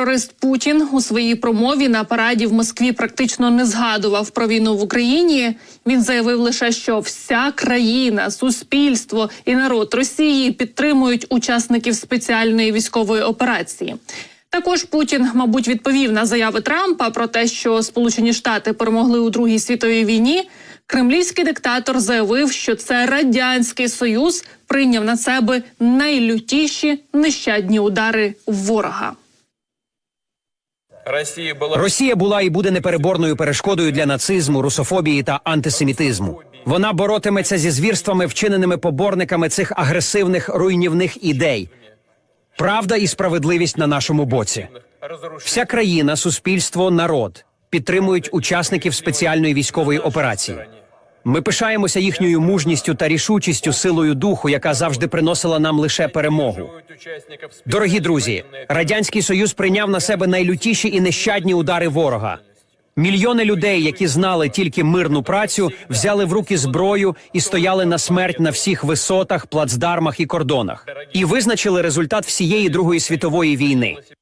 Терорист Путін у своїй промові на параді в Москві практично не згадував про війну в Україні. Він заявив лише, що вся країна, суспільство і народ Росії підтримують учасників спеціальної військової операції. Також Путін, мабуть, відповів на заяви Трампа про те, що Сполучені Штати перемогли у Другій світовій війні. Кремлівський диктатор заявив, що це радянський союз прийняв на себе найлютіші нещадні удари ворога. Росія була і буде непереборною перешкодою для нацизму, русофобії та антисемітизму. Вона боротиметься зі звірствами, вчиненими поборниками цих агресивних руйнівних ідей. Правда і справедливість на нашому боці. Вся країна, суспільство, народ підтримують учасників спеціальної військової операції. Ми пишаємося їхньою мужністю та рішучістю, силою духу, яка завжди приносила нам лише перемогу. Дорогі друзі, радянський союз прийняв на себе найлютіші і нещадні удари ворога. Мільйони людей, які знали тільки мирну працю, взяли в руки зброю і стояли на смерть на всіх висотах, плацдармах і кордонах, і визначили результат всієї Другої світової війни.